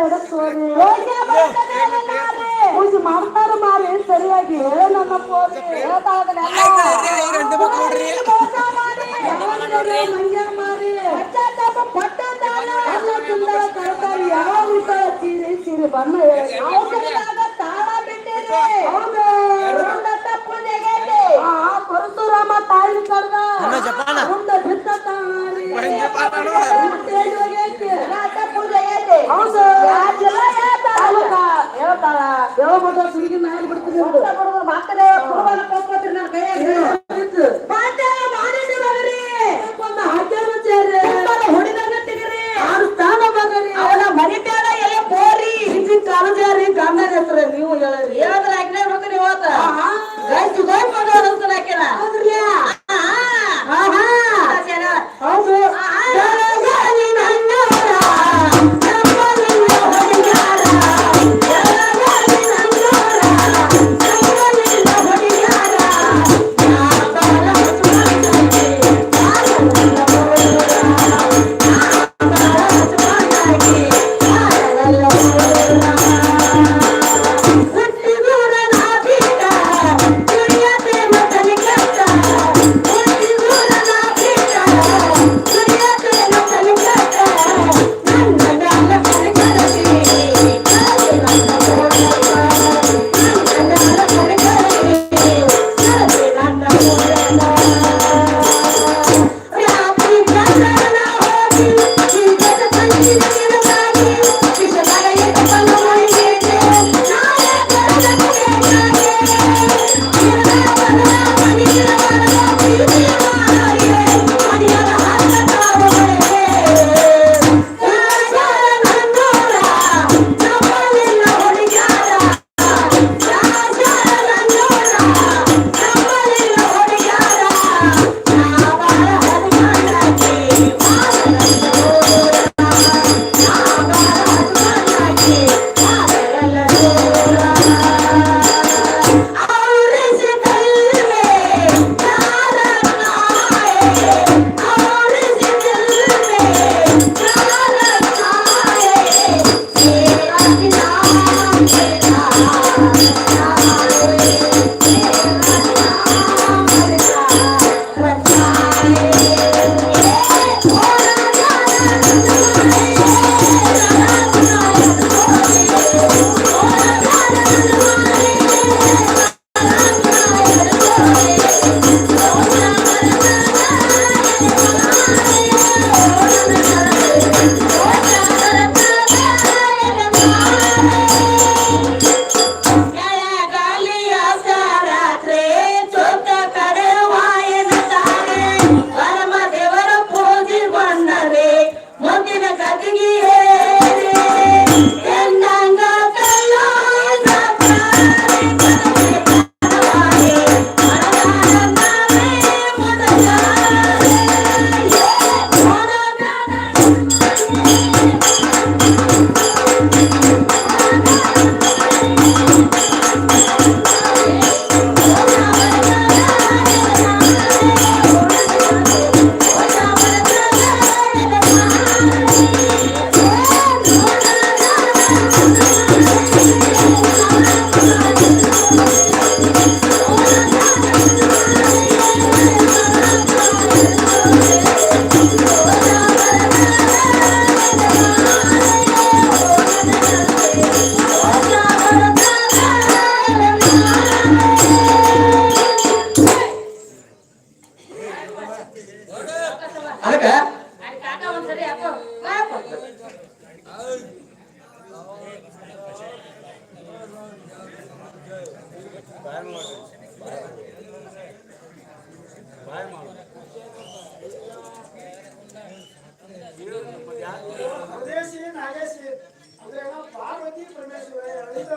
ಎಡಸೋರಿ ಪೂಜೆ ಮಾಡ್ತಾರ ಮಾರಿ ಸರಿಯಾಗಿ ಹೇಳ ನನ್ನ ಪೋರಿ ಹೇಳ್ತಾಗಲ್ಲ ಮಂಗ್ಯ ಮಾರಿ ಅನ್ನ ತಿಂದಳ ತರಕಾರಿ ಯಾವ ಊಟ ಸೀರೆ ಸೀರೆ ಬಣ್ಣ ಹೇಳಿ ಆ ಪರಶುರಾಮ ತಾಯಿ ಕರ್ದ ಮುಂದೆ ಬಿತ್ತ ತಾಳಿ ಹೌದು ಹೌದಾ? ಹೇಳ್ತಾಳ ಹೇಳ್ಬಿಟ್ಟು ಸುಡುಗಿ ಮೇಲೆ ಬಿಡ್ತೀನಿ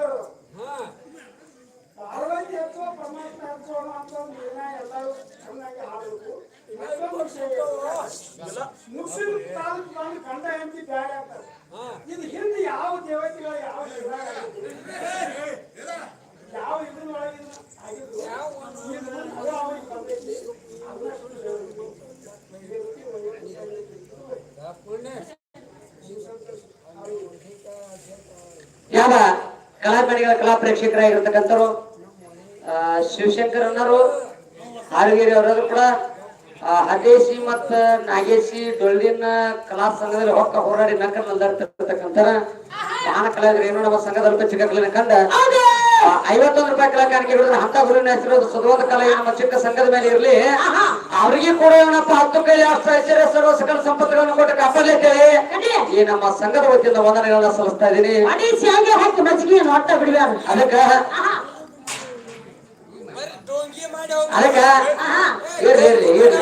ದೇವರು ಪಾರ್ವತಿ ಅಥವಾ ಪರಮಾತ್ಮ ಹತ್ಸೋಣ ಅಂತ ಒಂದು ದಿನ ಎಲ್ಲರೂ ಚೆನ್ನಾಗಿ ಗಂಡ ಹೆಂಡತಿ ಬ್ಯಾಡ ಇದು ಹಿಂದೆ ಯಾವ ದೇವತೆಗಳು ಯಾವ ಯಾವ ಇದ್ರೊಳಗಿನ ಆಗಿದ್ರು ಕಲಾಕಣಿಗಳ ಕಲಾ ಪ್ರೇಕ್ಷಕರಾಗಿರ್ತಕ್ಕಂಥವ್ರು ಶಿವಶಂಕರ್ ಅನ್ನೋರು ಹಾರಗಿರಿ ಅವರಾದ್ರು ಕೂಡ ಹದೇಶಿ ಮತ್ತ ನಾಗೇಶಿ ಡೊಳ್ಳಿನ ಕಲಾ ಸಂಘದಲ್ಲಿ ಹೊಕ್ಕ ಹೋರಾಡಿ ನಕಲ್ ನಲ್ದಾಡ್ತಿರ್ತಕ್ಕಂಥ ಗಾನ ಕಲಾವಿದರು. ಏನು ನಮ್ಮ ಸಂಘದ ಚಿಕ್ಕ ಕಂಡ ಐವತ್ತೊಂದು ರೂಪಾಯಿ ಕಲಾ ಕಾಣಿಕೆ ಹಿಡಿದ್ರೆ ಅಂತ ಗುರುವಿನ ಹೆಸರು ಸುಧವಾದ ಕಲೆ ನಮ್ಮ ಚಿಕ್ಕ ಸಂಘದ ಮೇಲೆ ಇರ್ಲಿ. ಅವರಿಗೆ ಕೂಡ ಏನಪ್ಪ? ಹತ್ತು ಕೈ ಐಶ್ವರ್ಯ ಸರ್ವ ಸಕಲ ಸಂಪತ್ತುಗಳನ್ನು ಕೊಟ್ಟು ಕಾಪಾಡಲಿಕ್ಕೆ? ಈ ನಮ್ಮ ಸಂಘದ ವತಿಯಿಂದ ವಂದನೆಗಳನ್ನ ಸಲ್ಲಿಸ್ತಾ ಇದ್ದೀನಿ. ಹಾಕಿ ಮಜ್ಜಿಗೆ ಹೊಟ್ಟ ಬಿಡ್ಬ್ಯಾರ ಅದಕ್ಕ? ಅದಕ್ಕ? ಇರ್ಲಿ ಇರ್ಲಿ ಇರ್ಲಿ.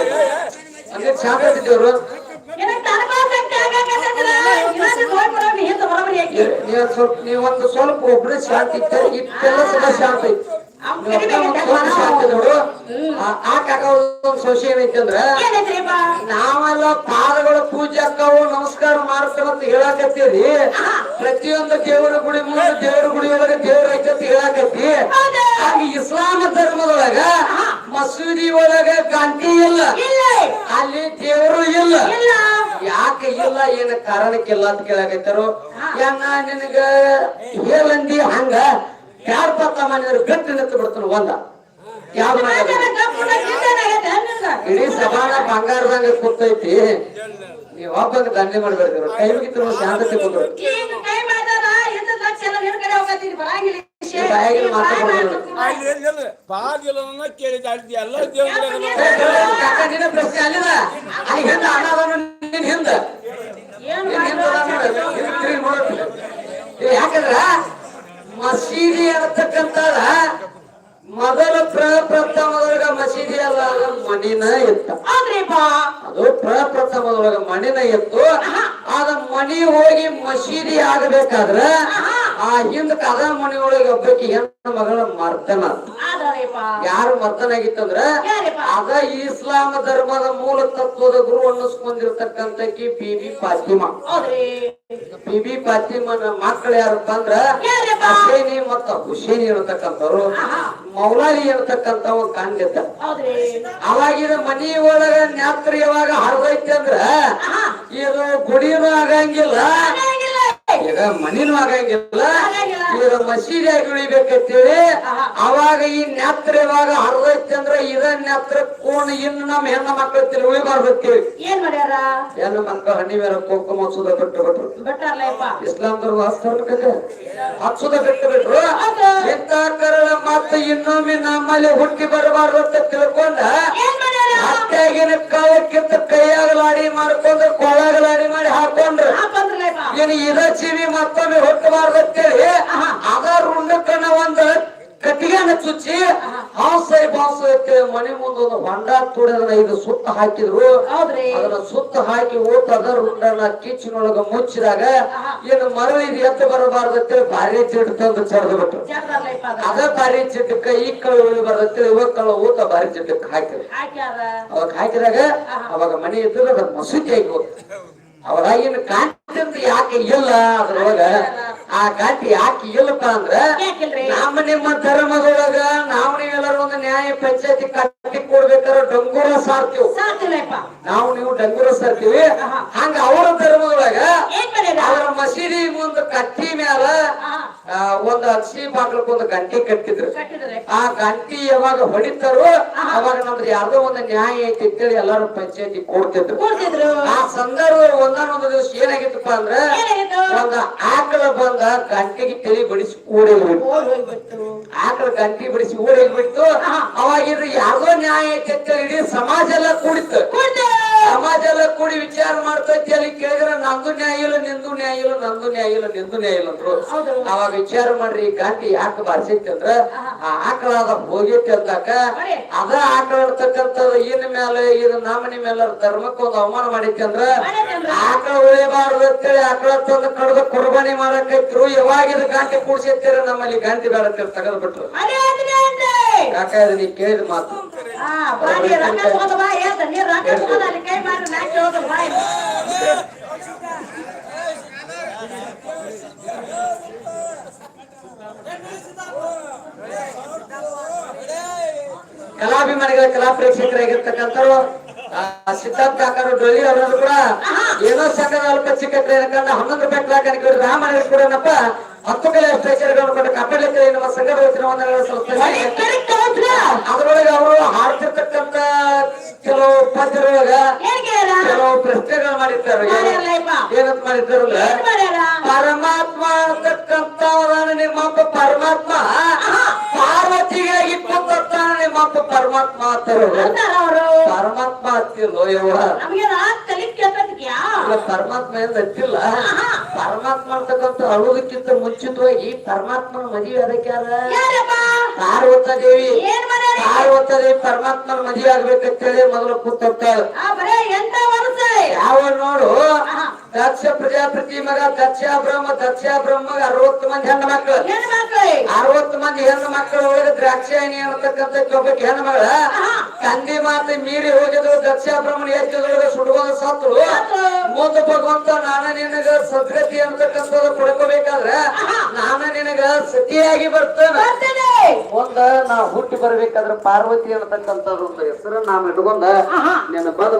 ಅಂದ್ರೆ ಶಾಂತ ಇದ್ದವ್ರು ಏನಕ್ಕೆ ತನಕ ಆಗಕತ್ತದ ಇನ್ನೊಂದು ನೋಡ್ ಬರೋಣ ಹಿಂದೆ ಬರೋಬರಿ ಹಾಕಿ ನೀವು ಸ್ವಲ್ಪ ಒಬ್ಬರೇ ಶಾಂತಿ ಇಟ್ಟೆಲ್ಲ ಸದಾ ಶಾಂತ. ನೋಡು ಆ- ಆ ಕಾಕ ಒಂದು ಸೊಸೆ ಏನೈತಿ ಅಂದ್ರ ಏನೈತ್ರಿಪ್ಪ ನಾವೆಲ್ಲ ಪಾದಗಳ ಪೂಜೆ ಅಕ್ಕವು ನಮಸ್ಕಾರ ಮಾಡ್ತಾರಂತ ಹೇಳಾಕತ್ತೀರಿ. ಪ್ರತಿಯೊಂದು ದೇವರ ಗುಡಿ ಮುಂದೆ ದೇವರ ಗುಡಿ ಒಳಗೆ ದೇವ್ರ ಐತಿ ಅಂತ ಹೇಳಾಕತ್ತಿ ಹಾಗೆ ಇಸ್ಲಾಮ ಧರ್ಮದೊಳಗ ಮಸೂದಿ ಒಳಗ ಗಂಟಿ ಇಲ್ಲ. ಅಲ್ಲಿ ದೇವರು ಇಲ್ಲ. ಯಾಕೆ ಇಲ್ಲ? ಏನ ಕಾರಣಕ್ಕಿಲ್ಲ ಅಂತ ಕೇಳಾಕತ್ತಾರು? ಯಾನ ನಿನಗ ಹೇಳಂದಿ ಹಂಗ? ಯಾರ್ ಪಾಪ ಮನೆಯವ್ರು ಗಟ್ಟಿ ನಿಂತು ಬಿಡ್ತಾನ ಒಂದ. ಯಾವ. ಇಡೀ ಸಭಾನ ಬಂಗಾರದಂಗ ಕೂತೈತಿ. ನೀವ್ ಒಬ್ಬಂಗ ದಂಧೆ ಮಾಡ್ಬೇಡ್ರಿ ಕೈ ಮುಗಿತು ಶಾಂತತೆ ಬಂದ್ರು ಮಾಡ್ದಾರ ಪ್ರಶ್ನೆ ಅಲ್ಲಿದ? ಹಿಂದ ಅನಾದನು ನಿನ್ ಹಿಂದ. ಯಾಕಂದ್ರ ಮಸೀದಿ ಅಂತಕ್ಕಂಥ ಮೊದಲ ಪ್ರಪ್ರಥಮದೊಳಗ ಮಸೀದಿ ಅಲ್ಲ ಮಣಿನ ಇತ್ತ ಅದು ಪ್ರಪ್ರಥಮದೊಳಗ ಮಣಿನ ಇತ್ತು ಅದ ಮಣಿ ಹೋಗಿ ಮಸೀದಿ ಆಗಬೇಕಾದ್ರ ಆ ಹಿಂದ ಕದ ಮನಿಯೊಳಗೆ ಒಬ್ಬಾಕಿ ಹೆಣ್ಣು ಮಗಳ ಮರ್ತನ. ಯಾರು ಮರ್ತನಾಗಿತ್ತಂದ್ರ? ಅದ ಇಸ್ಲಾಂ ಧರ್ಮದ ಮೂಲ ತತ್ವದ ಗುರು ಅನ್ನಿಸ್ಕೊಂಡಿರ್ತಕ್ಕಂಥಕಿ ಬಿಬಿ ಫಾತಿಮಾ. ಹೌದ್ರಿ. ಬಿಬಿ ಫಾತಿಮನ ಮಕ್ಕಳು ಯಾರಪ್ಪ ಅಂದ್ರ? ಹಸೇನಿ ಮತ್ತ ಹುಸೇನಿ ಇರತಕ್ಕಂಥವ್ರು ಮೌಲಾಲಿ ಇರತಕ್ಕಂತ ಕಂಡಿದ್ದ ಅವಾಗಿನ ಮನಿ ಒಳಗ ನ್ಯಾತ್ರ ಯಾವಾಗ ಹರಿದೈತಿ ಅಂದ್ರ ಇದು ಗುಡಿನೂ ಆಗಂಗಿಲ್ಲ. ಈಗ ಮನೇನು ಆಗಂಗಿಲ್ಲ. ಈಗ ಮಸೀದಿಯಾಗಿ ಉಳಿಬೇಕಂತೇಳಿ ಅವಾಗ ಈ ನ್ಯಾತ್ರ ಇವಾಗ ಹರಿದೈತಿ ಅಂದ್ರ ಇದ ನ್ಯಾತ್ರ ಕೋಣ ಇನ್ನು ನಮ್ಮ ಹೆಣ್ಣ ಮಕ್ಕಳ ತಿಳಿ ಉಳಿಬಾರ್ದಕ್ಕೆ ಏನ್ ಮಾಡ್ಯಾರ? ಹೆಣ್ಣು ಮಕ್ಕಳ ಹಣ್ಣಿ ಮೇಲೆ ಕುಂಕುಮ ಹಚ್ಚುದ ಬಿಟ್ಟು ಬಿಟ್ರು. ಇಸ್ಲಾಂ ಧರ್ಮ ಹಚ್ಚುದ ಬಿಟ್ಟು ಬಿಟ್ರು. ಇಂತ ಕರಳ ಮತ್ತೆ ಇನ್ನೊಮ್ಮೆ ನಮ್ಮಲ್ಲಿ ಹುಟ್ಟಿ ಬರಬಾರ್ದು ಅಂತ ತಿಳ್ಕೊಂಡ ಏನ್ ಮಾಡ್ಯಾರ ಕೈಯಾಗ ಕಾಲಕ್ಕಿಂತ ಕೈಯಾಗಲಾಡಿ ಮಾಡ್ಕೊಂಡು ಕೊಳಗಲಾಡಿ ಮಾಡಿ ಹಾಕೊಂಡ್ರು. ಇನ್ನು ಇದ ಜೀವಿ ಮತ್ತೊಮ್ಮೆ ಹುಟ್ಟಬಾರ್ದು ಅಂತೇಳಿ ಅದ ರುಂಡಕ್ಕನ ಒಂದು ಕಟ್ಟಿಗೆನ ಚುಚ್ಚಿ ಹಾಸೈ ಬಾಸ ಅಂತೇಳಿ ಮನೆ ಮುಂದೆ ಒಂದು ಹೊಂಡ ತುಡಿದ್ರ ಇದು ಸುತ್ತ ಹಾಕಿದ್ರು. ಆದ್ರೆ ಅದನ್ನ ಸುತ್ತ ಹಾಕಿ ಊಟ ಅದರ ರುಂಡನ ಕಿಚ್ಚಿನೊಳಗ ಮುಚ್ಚಿದಾಗ ಏನು ಮರ ಇದು ಬರಬಾರ್ದು ಅಂತೇಳಿ ಭಾರಿ ಚಿಟ್ಟು ತಂದು ಚರ್ದು ಬಿಟ್ರು. ಅದ. ಭಾರಿ ಚಿಟ್ಟಕ್ಕ ಈ ಕಳು ಉಳಿಬಾರ್ದು ಅಂತೇಳಿ ಇವಾಗ ಕಳ್ಳ ಊಟ ಭಾರಿ ಚಿಟ್ಟಕ್ಕೆ ಹಾಕಿದ್ರು. ಅವಾಗ ಹಾಕಿದಾಗ ಅವಾಗ ಮನೆ ಇದ್ದಾಗ ಅದ ಮಸೂತಿ ಆಗಿ ಹೋಗ್ತದೆ ಅವಾಗ ಏನು ಕಾಂತಿ ಯಾಕೆ ಇಲ್ಲ ಅದ್ರೊಳಗ. ಆ ಗಾತಿ ಯಾಕೆ ಇಲ್ಲಪ್ಪ ಅಂದ್ರ ನಮ್ಮ ನಿಮ್ಮ ಧರ್ಮದೊಳಗ ನಾವು ನೀವೆಲ್ಲರೂ ಒಂದು ನ್ಯಾಯ ಪಂಚಾಯತಿ ಕಟ್ಟಿ ಕೊಡ್ಬೇಕಾರ ಡಂಗೂರ ಸಾರ್ತೀವಿ. ನಾವು ನೀವು ಡಂಗೂರ ಸಾರ್ತೀವಿ. ಹಂಗ ಅವರ ಧರ್ಮದೊಳಗ ಏನ್ ಮಾಡ್ಯಾರ ಅವರ ಮಸೀದಿ ಮುಂದ ಕಟ್ಟಿ ಮ್ಯಾಲ ಆ, ಒಂದು ಬಾಗ್ಲಕ್ ಒಂದು ಗಂಟೆ ಕಟ್ಟಿದ್ರು. ಆ ಗಂಟಿ ಯಾವಾಗ ಹೊಡಿತಾರೋ ಅವಾಗ ನಮ್ದು ಯಾರ್ದೋ ಒಂದು ನ್ಯಾಯ ಐತಿ ಅಂತೇಳಿ ಎಲ್ಲಾರು ಪಂಚಾಯತಿ ಕೊಡ್ತಿದ್ರು. ಆ ಸಂದರ್ಭ ಒಂದಾನೊಂದು ದಿವಸ ಏನಾಗಿತ್ತಪ್ಪ ಅಂದ್ರ ಒಂದು ಆಕಳ ಬಂದ ಗಂಟೆಗೆ ತಲೆ ಬಡಿಸಿ ಓಡಿ ಹೋಗ್ಬಿಟ್ಟು ಆಕಳ ಗಂಟಿ ಬಿಡಿಸಿ ಓಡಿ ಹೋಗ್ಬಿಟ್ಟು ಅವಾಗ ಯಾವ್ದೋ ಯಾರ್ದೋ ನ್ಯಾಯ ಐತಿ ಅಂತೇಳಿ ಇಡೀ ಸಮಾಜ ಎಲ್ಲ ಕೂಡಿತ್ತು. ಎಲ್ಲ ಕೂಡಿ ವಿಚಾರ ಮಾಡ್ತೈತಿ ಅಲ್ಲಿ ಕೇಳಿದ್ರೆ ನಂದು ನ್ಯಾಯ ಇಲ್ಲ ನಿಂದು ನ್ಯಾಯ ಇಲ್ಲ ನಂದು ನ್ಯಾಯ ಇಲ್ಲ ನಿಂದು ನ್ಯಾಯ ಇಲ್ಲ ಅಂದ್ರು. ಅವಾಗ ವಿಚಾರ ಮಾಡ್ರಿ ಈ ಗಾಂಧಿ ಯಾಕೆ ಬಾರ್ಸೈತಿ ಅಂದ್ರ ಆ ಆಕಳ ಅದ ಹೋಗೈತಿ ಅಂದಾಕ ಅದ ಆಕಳ ಇರ್ತಕ್ಕಂಥದ್ದು ಇನ್ ಮೇಲೆ ಇದು ನಮ್ಮನಿ ಮೇಲೆ ಧರ್ಮಕ್ಕೆ ಒಂದು ಅವಮಾನ ಮಾಡೈತಿ ಅಂದ್ರ ಮಾಡೈತಿ ಅಂತ ಆಕಳ ಉಳಿಬಾರ್ದು ಅಂತೇಳಿ ಆಕಳ ತಂದು ಕಡ್ದು ಕುರ್ಬಾನಿ ಮಾಡಕೈತ್ರು. ಯಾವಾಗ ಇದು ಗಾಂಧಿ ಕೂಡ್ಸೈತಿರ ನಮ್ಮಲ್ಲಿ ಗಾಂಧಿ ಬೇಡ ತೆಗೆದು ಬಿಟ್ರು ಯಾಕ ನೀ ಕೇಳಿದ ಮಾತು. ನಾಲ್ಕು. ಕಲಾಭಿಮಾನಿಗಳ ಕಲಾ ಪ್ರೇಕ್ಷಕರಾಗಿರ್ತಕ್ಕಂಥವ್ರು ಆ, ಸಿದ್ಧಾರ್ಥ ಕಾಕರು ಡೊಳ್ಳಿ ಅವರನ್ನು ಕೂಡ ಏನೋ ಸಂಘದ ಅಲ್ಪ ಚಿಕ್ಕ ಕಂಡ ಹನ್ನೊಂದು ರೂಪಾಯಿ ಕಲಾಕಾರಿಕೆ ರಾಮನಿಗೆ ಕೂಡ ಹತ್ತು ಕಲೆ ಅಷ್ಟೈಶ್ವರ್ಯಗಳನ್ನು ಕೊಟ್ಟು ಕಾಪಾಡಲಿಕ್ಕೆ ನಮ್ಮ ಸಂಘದ ಸಲ್ಲಿಸ್ತೇನೆ ಅದರೊಳಗೆ ಅವರು ಹಾಡ್ತಿರ್ತಕ್ಕಂತ ಕೆಲವು ಪದ್ಯದೊಳಗ ಕೆಲವು ಪ್ರಶ್ನೆಗಳು ಮಾಡಿರ್ತಾರೆ ಏನಂತ ಮಾಡಿರ್ತಾರಲ್ಲ ಪರಮಾತ್ಮ ಅಂತಕ್ಕಂತ ನಿಮ್ಮಪ್ಪ ಪರಮಾತ್ಮ. ಪಾರ್ವತಿಗಾಗಿ ಇಪ್ಪತ್ತ ನಿಮ್ಮಪ್ಪ ಪರಮಾತ್ಮ ಅಂತಾರ ಪರಮಾತ್ಮ ಹತ್ತಿಲ್ಲೋ ಯವ್ವ? ಪರಮಾತ್ಮ ಏನ್ ಹತ್ತಿಲ್ಲ ಪರಮಾತ್ಮ ಅಂತಕ್ಕಂತ ಅಳುವುದಕ್ಕಿಂತ ಮುಂಚಿತವಾಗಿ ಪರಮಾತ್ಮನ ಮದುವೆ ಅದಕ್ಕೆ ಯಾರ? ಪಾರ್ವತ ದೇವಿ ಪಾರ್ವತ ದೇವಿ ಪರಮಾತ್ಮನ ಮದುವೆ ಆಗ್ಬೇಕಂತೇಳಿ ಮೊದಲು ಕೂತಾಳ ಯಾವ ನೋಡು? ದಕ್ಷ ಪ್ರಜಾಪತಿ ಮಗ ದಕ್ಷ ಬ್ರಹ್ಮ ದಕ್ಷ ಬ್ರಹ್ಮ ಅರವತ್ತು ಮಂದಿ ಹೆಣ್ಣು ಮಕ್ಕಳು ಅರವತ್ತು ಮಂದಿ ಹೆಣ್ಣು ಮಕ್ಕಳ ಒಳಗೆ ದ್ರಾಕ್ಷಾಯಣಿ ಅನ್ನತಕ್ಕಂಥ ಒಬ್ಬಕ್ಕೆ ಹೆಣ್ಣು ಮಗಳ. ತಂದೆ ಮಾತೆ ಮೀರಿ ಹೋಗಿದ್ರು ದಕ್ಷ ಬ್ರಹ್ಮಣ ಎತ್ತಿದೊಳಗೆ ಸುಡುವಾಗ ಸತ್ತು. ಮುಂದ ಭಗವಂತ ನಾನ ನಿನಗ ಸದ್ಗತಿ ಅಂತಕ್ಕಂಥದ್ದು ಪಡ್ಕೋಬೇಕಾದ್ರೆ ನಾನ ನಿನಗ ಸತಿಯಾಗಿ ಬರ್ತೇನೆ. ಒಂದ ನಾ ಹುಟ್ಟಿ ಬರ್ಬೇಕಾದ್ರೆ ಪಾರ್ವತಿ ಅಂತಕ್ಕಂಥದ್ದು ಒಂದು ಹೆಸರು ನಾವು ಇಟ್ಕೊಂಡ ನಿನ್ನ ಬಂದ